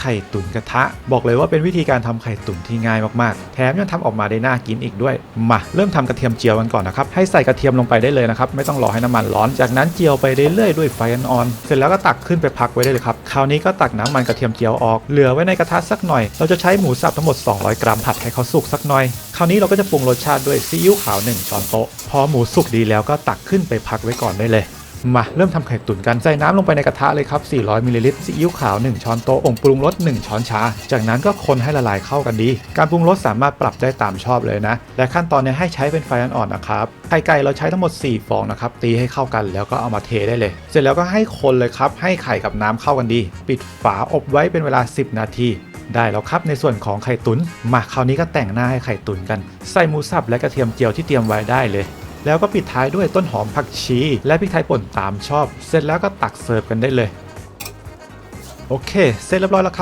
ไข่ตุ๋นกระทะ บอกเลยว่าเป็นวิธีการทำไข่ตุ๋นที่ง่ายมากๆ แถมยังทำออกมาได้น่ากินอีกด้วย มาเริ่มทำกระเทียมเจียวกันก่อนนะครับ ให้ใส่กระเทียมลงไปได้เลยนะครับ ไม่ต้องรอให้น้ำมันร้อน จากนั้นเจียวไปเรื่อยๆด้วยไฟอ่อนๆเสร็จแล้วก็ตักขึ้นไปพักไว้ได้เลยครับ คราวนี้ก็ตักน้ำมันกระเทียมเจียวออก เหลือไว้ในกระทะสักหน่อย เราจะใช้หมูสับทั้งหมด 200 กรัมผัดให้เขาสุกสักหน่อย คราวนี้เราก็จะปรุงรสชาติด้วยซีอิ๊วขาวหนึ่งช้อนโต๊ะ พอหมูสุกดีแล้วก็ตักขึ้นไปพักไว้ก่อนได้เลย มาเริ่มทำไข่ตุ๋นกัน ใส่น้ำลงไปในกระทะเลยครับ 400มิลลิลิตรซีอิ๊วขาว 1 ช้อนโต๊ะองค์ปรุงรส 1 ช้อนชา จากนั้นก็คนให้ละลายเข้ากันดี การปรุงรสสามารถปรับได้ตามชอบเลยนะ และขั้นตอนเนี้ให้ใช้เป็นไฟอ่อนๆนะครับ ไข่ไก่เราใช้ทั้งหมด 4 ฟองนะครับ ตีให้เข้ากันแล้วก็เอามาเทได้เลย เสร็จแล้วก็ให้คนเลยครับ ให้ไข่กับน้ำเข้ากันดี ปิดฝาอบไว้เป็นเวลา 10 นาทีได้แล้วครับในส่วนของไข่ตุนมาคราวนี้ก็แต่งหน้าให้ไข่ตุ๋นกัน ใส่หมูสับและกระเทียมเจียวที่เตรียมไว้ได้เลย แล้วก็ปิดท้ายด้วยต้นหอมผักชี และพริกไทยป่นตามชอบ เสร็จแล้วก็ตักเสิร์ฟกันได้เลย โอเค เสร็จเรียบร้อยแล้วครับ